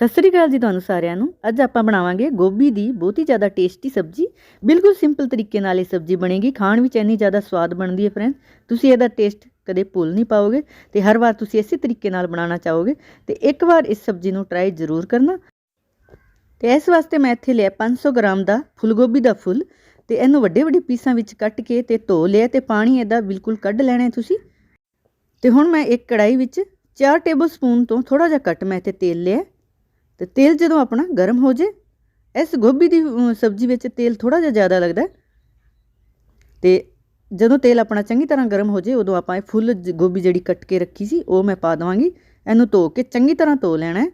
ਸਤਿ ਸ੍ਰੀ ਅਕਾਲ ਜੀ ਤੁਹਾਨੂੰ ਸਾਰਿਆਂ ਨੂੰ। ਅੱਜ ਆਪਾਂ ਬਣਾਵਾਂਗੇ ਗੋਭੀ ਦੀ ਬਹੁਤ ਹੀ ਜ਼ਿਆਦਾ ਟੇਸਟੀ ਸਬਜ਼ੀ। ਬਿਲਕੁਲ ਸਿੰਪਲ ਤਰੀਕੇ ਨਾਲ ਇਹ ਸਬਜ਼ੀ ਬਣੇਗੀ। ਖਾਣ ਵਿੱਚ ਇੰਨੀ ਜ਼ਿਆਦਾ ਸਵਾਦ ਬਣਦੀ ਹੈ ਫਰੈਂਡ ਤੁਸੀਂ ਇਹਦਾ ਟੇਸਟ ਕਦੇ ਭੁੱਲ ਨਹੀਂ ਪਾਓਗੇ ਤੇ ਹਰ ਵਾਰ ਤੁਸੀਂ ਇਸੇ ਤਰੀਕੇ ਨਾਲ ਬਣਾਉਣਾ ਚਾਹੋਗੇ ਤੇ ਇੱਕ ਵਾਰ ਇਸ ਸਬਜ਼ੀ ਨੂੰ ਟਰਾਈ ਜ਼ਰੂਰ ਕਰਨਾ। ਤੇ ਇਸ ਵਾਸਤੇ ਮੈਂ ਇੱਥੇ ਲਿਆ 500 ਗ੍ਰਾਮ ਦਾ ਫੁੱਲ ਗੋਭੀ ਦਾ ਫੁੱਲ ਤੇ ਇਹਨੂੰ ਵੱਡੇ ਵੱਡੇ ਪੀਸਾਂ ਵਿੱਚ ਕੱਟ ਕੇ ਤੇ ਧੋ ਲਿਆ ਤੇ ਪਾਣੀ ਇਹਦਾ ਬਿਲਕੁਲ ਕੱਢ ਲੈਣਾ ਤੁਸੀਂ। ਤੇ ਹੁਣ ਮੈਂ ਇੱਕ ਕੜਾਈ ਵਿੱਚ 4 ਟੇਬਲ ਸਪੂਨ ਤੋਂ ਥੋੜਾ ਜਿਹਾ ਘੱਟ ਮੈਂ ਇੱਥੇ ਤੇਲ ਲਿਆ। ਤੇ ਤੇਲ ਜਦੋਂ ਆਪਣਾ ਗਰਮ ਹੋ ਜੇ, ਇਸ ਗੋਭੀ ਦੀ ਸਬਜ਼ੀ ਵਿੱਚ ਤੇਲ ਥੋੜਾ ਜਿਹਾ ਜ਼ਿਆਦਾ ਲੱਗਦਾ ਹੈ। ਤੇ ਜਦੋਂ ਤੇਲ ਆਪਣਾ ਚੰਗੀ ਤਰ੍ਹਾਂ ਗਰਮ ਹੋ ਜੇ, ਉਦੋਂ ਆਪਾਂ ਇਹ ਫੁੱਲ ਗੋਭੀ ਜਿਹੜੀ ਕੱਟ ਕੇ ਰੱਖੀ ਸੀ, ਉਹ ਮੈਂ ਪਾ ਦਵਾਂਗੀ। ਇਹਨੂੰ ਧੋ ਕੇ ਚੰਗੀ ਤਰ੍ਹਾਂ ਧੋ ਲੈਣਾ ਹੈ।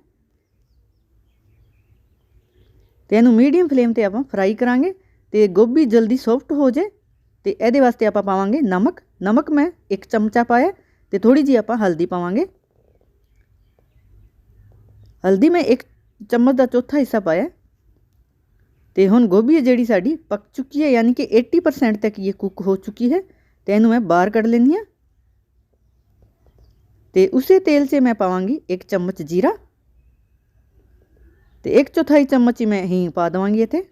ਤੇ ਇਹਨੂੰ ਮੀਡੀਅਮ ਫਲੇਮ ਤੇ ਆਪਾਂ ਫਰਾਈ ਕਰਾਂਗੇ। ਤੇ ਗੋਭੀ ਜਲਦੀ ਸੌਫਟ ਹੋ ਜੇ, ਤੇ ਇਹਦੇ ਵਾਸਤੇ ਆਪਾਂ ਪਾਵਾਂਗੇ ਨਮਕ। ਨਮਕ ਮੈਂ ਇੱਕ ਚਮਚਾ ਪਾਇਆ ਤੇ ਥੋੜੀ ਜੀ ਆਪਾਂ ਹਲਦੀ ਪਾਵਾਂਗੇ। ਹਲਦੀ ਮੈਂ ਇੱਕ ਚਮਚ ਦਾ ਚੌਥਾ ਹਿੱਸਾ ਪਾਇਆ ਤੇ ਹੁਣ ਗੋਭੀ ਹੈ ਜਿਹੜੀ ਸਾਡੀ ਪੱਕ ਚੁੱਕੀ ਹੈ, ਯਾਨੀ ਕਿ 80% ਤੱਕ ਇਹ ਕੁੱਕ ਹੋ ਚੁੱਕੀ ਹੈ, ਤੇ ਇਹਨੂੰ ਮੈਂ ਬਾਹਰ ਕੱਢ ਲੈਂਦੀ ਹਾਂ। ਤੇ ਉਸੇ ਤੇਲ 'ਚ ਮੈਂ ਪਾਵਾਂਗੀ ਇੱਕ ਚਮਚ ਜੀਰਾ। ਤੇ ਇੱਕ ਚੌਥਾਈ ਚਮਚ ਹੀ ਮੈਂ ਹੀਂਗ ਪਾ ਦਵਾਂਗੀ ਇੱਥੇ।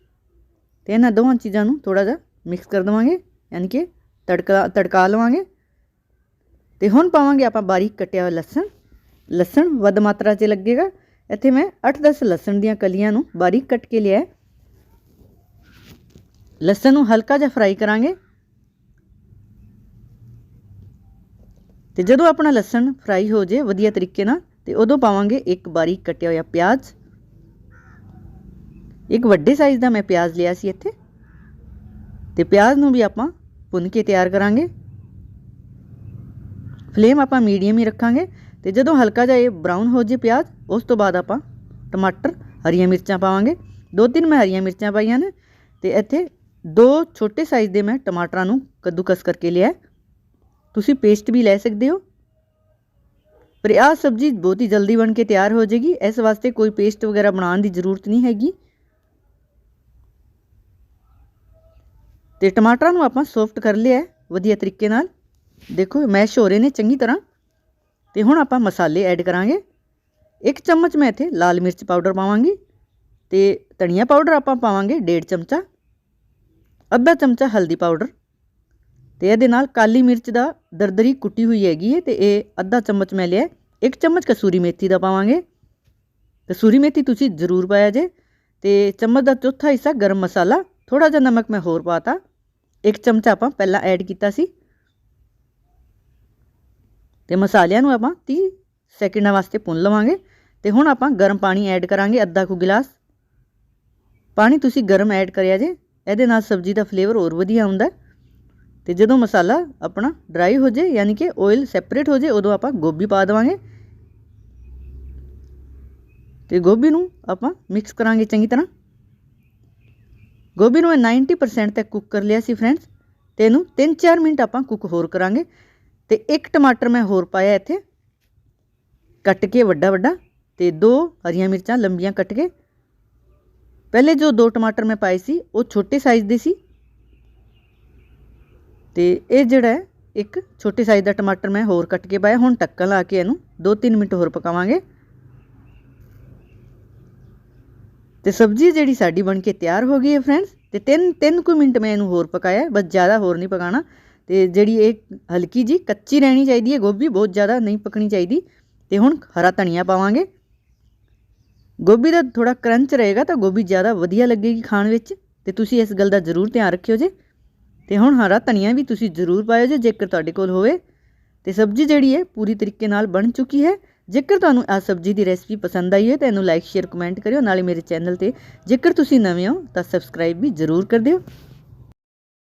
ਤੇ ਇਹਨਾਂ ਦੋਵਾਂ ਚੀਜ਼ਾਂ ਨੂੰ ਥੋੜਾ ਜਿਹਾ ਮਿਕਸ ਕਰ ਦਵਾਂਗੇ, ਯਾਨੀ ਕਿ ਤੜਕਾ ਤੜਕਾ ਲਵਾਂਗੇ। ਤੇ ਹੁਣ ਪਾਵਾਂਗੇ ਆਪਾਂ ਬਾਰੀਕ ਕੱਟਿਆ ਹੋਇਆ ਲਸਣ। ਲਸਣ ਵੱਧ ਮਾਤਰਾ 'ਚ ਲੱਗੇਗਾ। ਇੱਥੇ ਮੈਂ 8-10 ਲਸਣ ਦੀਆਂ ਕਲੀਆਂ ਨੂੰ ਬਾਰੀਕ ਕੱਟ ਕੇ ਲਿਆ ਲਸਣ ਨੂੰ ਹਲਕਾ ਜਿਹਾ ਫਰਾਈ ਕਰਾਂਗੇ। ਤੇ ਜਦੋਂ ਆਪਣਾ ਲਸਣ ਫਰਾਈ ਹੋ ਜੇ ਵਧੀਆ ਤਰੀਕੇ ਨਾਲ, ਤੇ ਉਦੋਂ ਪਾਵਾਂਗੇ ਇੱਕ ਬਾਰੀਕ ਕੱਟਿਆ ਹੋਇਆ ਪਿਆਜ਼। ਇੱਕ ਵੱਡੇ ਸਾਈਜ਼ ਦਾ ਮੈਂ ਪਿਆਜ਼ ਲਿਆ ਸੀ ਇੱਥੇ। ਤੇ ਪਿਆਜ਼ ਨੂੰ ਵੀ ਆਪਾਂ ਭੁੰਨ ਕੇ ਤਿਆਰ ਕਰਾਂਗੇ। ਫਲੇਮ ਆਪਾਂ ਮੀਡੀਅਮ ਹੀ ਰੱਖਾਂਗੇ। ਤੇ ਜਦੋਂ ਹਲਕਾ ਜਿਹਾ ਇਹ ਬਰਾਊਨ ਹੋ ਜੇ ਪਿਆਜ਼, ਉਸ ਤੋਂ ਬਾਅਦ ਆਪਾਂ ਟਮਾਟਰ, ਹਰੀਆਂ ਮਿਰਚਾਂ ਪਾਵਾਂਗੇ। ਦੋ ਤਿੰਨ ਮੈਂ ਹਰੀਆਂ ਮਿਰਚਾਂ ਪਾਈਆਂ ਨੇ ਤੇ ਇੱਥੇ ਦੋ ਛੋਟੇ ਸਾਈਜ਼ ਦੇ ਮੈਂ ਟਮਾਟਰਾਂ ਨੂੰ ਕੱਦੂਕਸ ਕਰਕੇ ਲਿਆ ਤੁਸੀਂ ਪੇਸਟ ਵੀ ਲੈ ਸਕਦੇ ਹੋ। ਪਰ ਆਹ ਸਬਜ਼ੀ ਬਹੁਤ ਹੀ ਜਲਦੀ ਬਣ ਕੇ ਤਿਆਰ ਹੋ ਜਾਏਗੀ। ਇਸ ਵਾਸਤੇ ਕੋਈ ਪੇਸਟ ਵਗੈਰਾ ਬਣਾਉਣ ਦੀ ਜ਼ਰੂਰਤ ਨਹੀਂ ਹੈਗੀ। ਤੇ ਟਮਾਟਰਾਂ ਨੂੰ ਆਪਾਂ ਸੌਫਟ ਕਰ ਲਿਆ ਵਧੀਆ ਤਰੀਕੇ ਨਾਲ। ਦੇਖੋ ਮੈਸ਼ ਹੋ ਰਹੇ ਨੇ ਚੰਗੀ ਤਰ੍ਹਾਂ। ਤੇ ਹੁਣ ਆਪਾਂ ਮਸਾਲੇ ਐਡ ਕਰਾਂਗੇ। ਇੱਕ ਚਮਚ ਮੈਂ ਇੱਥੇ ਲਾਲ ਮਿਰਚ ਪਾਊਡਰ ਪਾਵਾਂਗੀ ਤੇ ਧਨੀਆ ਪਾਊਡਰ ਆਪਾਂ ਪਾਵਾਂਗੇ ਡੇਢ ਚਮਚਾ, ਅੱਧਾ ਚਮਚਾ ਹਲਦੀ ਪਾਊਡਰ ਤੇ ਇਹਦੇ ਨਾਲ ਕਾਲੀ ਮਿਰਚ ਦਾ ਦਰਦਰੀ ਕੁੱਟੀ ਹੋਈ ਹੈਗੀ ਹੈ ਤੇ ਇਹ ਅੱਧਾ ਚਮਚ ਮੈਂ ਲਿਆ। ਇੱਕ ਚਮਚ ਕਸੂਰੀ ਮੇਥੀ ਦਾ ਪਾਵਾਂਗੇ। ਕਸੂਰੀ ਮੇਥੀ ਤੁਸੀਂ ਜ਼ਰੂਰ ਪਾਇਆ ਜੇ ਤੇ ਚਮਚ ਦਾ ਚੌਥਾ ਹਿੱਸਾ ਗਰਮ ਮਸਾਲਾ ਥੋੜਾ ਜਿਹਾ ਨਮਕ ਮੈਂ ਹੋਰ ਪਾਤਾ। ਇੱਕ ਚਮਚਾ ਆਪਾਂ ਪਹਿਲਾਂ ਐਡ ਕੀਤਾ ਸੀ। ਤੇ ਮਸਾਲਿਆਂ ਨੂੰ ਆਪਾਂ 30 ਸੈਕਿੰਡਾਂ ਵਾਸਤੇ ਭੁੰਨ ਲਵਾਂਗੇ ਤੇ ਹੁਣ ਆਪਾਂ ਗਰਮ ਪਾਣੀ ਐਡ ਕਰਾਂਗੇ ਅੱਧਾ ਕੁ ਗਿਲਾਸ। ਪਾਣੀ ਤੁਸੀਂ ਗਰਮ ਐਡ ਕਰਿਆ ਜੇ, ਇਹਦੇ ਨਾਲ ਸਬਜ਼ੀ ਦਾ ਫਲੇਵਰ ਹੋਰ ਵਧੀਆ ਆਉਂਦਾ ਤੇ ਜਦੋਂ ਮਸਾਲਾ ਆਪਣਾ ਡਰਾਈ ਹੋ ਜੇ, ਯਾਨੀ ਕਿ ਆਇਲ ਸੈਪਰੇਟ ਹੋ ਜੇ, ਉਦੋਂ ਆਪਾਂ ਗੋਭੀ ਪਾ ਦੇਵਾਂਗੇ। ਤੇ ਗੋਭੀ ਨੂੰ ਆਪਾਂ ਮਿਕਸ ਕਰਾਂਗੇ ਚੰਗੀ ਤਰ੍ਹਾਂ। ਗੋਭੀ ਨੂੰ ਮੈਂ 90% ਤੱਕ ਕੁੱਕ ਕਰ ਲਿਆ ਸੀ ਫਰੈਂਡਸ ਤੇ ਇਹਨੂੰ 3-4 ਮਿੰਟ ਆਪਾਂ ਕੁੱਕ ਹੋਰ ਕਰਾਂਗੇ। ਤੇ ਇੱਕ ਟਮਾਟਰ ਮੈਂ ਹੋਰ ਪਾਇਆ ਇੱਥੇ। ਕੱਟ ਕੇ ਵੱਡਾ ਵੱਡਾ ਤੇ ਦੋ ਹਰੀਆਂ ਮਿਰਚਾਂ ਲੰਬੀਆਂ ਕੱਟ ਕੇ। ਪਹਿਲੇ ਜੋ ਦੋ ਟਮਾਟਰ ਮੈਂ ਪਾਏ ਸੀ, ਉਹ ਛੋਟੇ ਸਾਈਜ਼ ਦੇ ਸੀ। ਤੇ ਇਹ ਜਿਹੜਾ ਹੈ, ਇੱਕ ਛੋਟੇ ਸਾਈਜ਼ ਦਾ ਟਮਾਟਰ ਮੈਂ ਹੋਰ ਕੱਟ ਕੇ ਪਾਇਆ। ਹੁਣ ਟੱਕਣ ਲਾ ਕੇ ਇਹਨੂੰ 2-3 ਮਿੰਟ ਹੋਰ ਪਕਾਵਾਂਗੇ। ਤੇ ਸਬਜ਼ੀ ਜਿਹੜੀ ਸਾਡੀ ਬਣ ਕੇ ਤਿਆਰ ਹੋ ਗਈ ਹੈ ਫਰੈਂਡਸ ਤੇ ਤਿੰਨ ਤਿੰਨ ਕੁ ਮਿੰਟ ਮੈਂ ਇਹਨੂੰ ਹੋਰ ਪਕਾਇਆ ਬਸ ਜ਼ਿਆਦਾ ਹੋਰ ਨਹੀਂ ਪਕਾਣਾ ਅਤੇ ਜਿਹੜੀ ਇਹ ਹਲਕੀ ਜੀ ਕੱਚੀ ਰਹਿਣੀ ਚਾਹੀਦੀ ਹੈ, ਗੋਭੀ ਬਹੁਤ ਜ਼ਿਆਦਾ ਨਹੀਂ ਪੱਕਣੀ ਚਾਹੀਦੀ। ਅਤੇ ਹੁਣ ਹਰਾ ਧਨੀਆ ਪਾਵਾਂਗੇ। ਗੋਭੀ ਦਾ ਥੋੜਾ ਕਰੰਚ ਰਹੇਗਾ ਤਾਂ ਗੋਭੀ ਜ਼ਿਆਦਾ ਵਧੀਆ ਲੱਗੇਗੀ ਖਾਣ ਵਿੱਚ। ਤੇ ਤੁਸੀਂ ਇਸ ਗੱਲ ਦਾ ਜ਼ਰੂਰ ਧਿਆਨ ਰੱਖਿਓ ਜੇ। ਤੇ ਹੁਣ ਹਰਾ ਧਨੀਆ ਵੀ ਤੁਸੀਂ ਜ਼ਰੂਰ ਪਾਇਓ ਜੇ, ਜੇਕਰ ਤੁਹਾਡੇ ਕੋਲ ਹੋਵੇ। ਤੇ ਸਬਜ਼ੀ ਜਿਹੜੀ ਹੈ, ਪੂਰੀ ਤਰੀਕੇ ਨਾਲ ਬਣ ਚੁੱਕੀ ਹੈ। ਜੇਕਰ ਤੁਹਾਨੂੰ ਆ ਸਬਜ਼ੀ ਦੀ ਰੈਸਪੀ ਪਸੰਦ ਆਈ ਹੈ ਤਾਂ ਇਹਨੂੰ ਲਾਈਕ ਸ਼ੇਅਰ ਕਮੈਂਟ ਕਰਿਓ। ਨਾਲੇ ਮੇਰੇ ਚੈਨਲ ਤੇ ਜੇਕਰ ਤੁਸੀਂ ਨਵੇਂ ਹੋ, ਤਾਂ ਸਬਸਕ੍ਰਾਈਬ ਵੀ ਜ਼ਰੂਰ ਕਰ ਦਿਓ।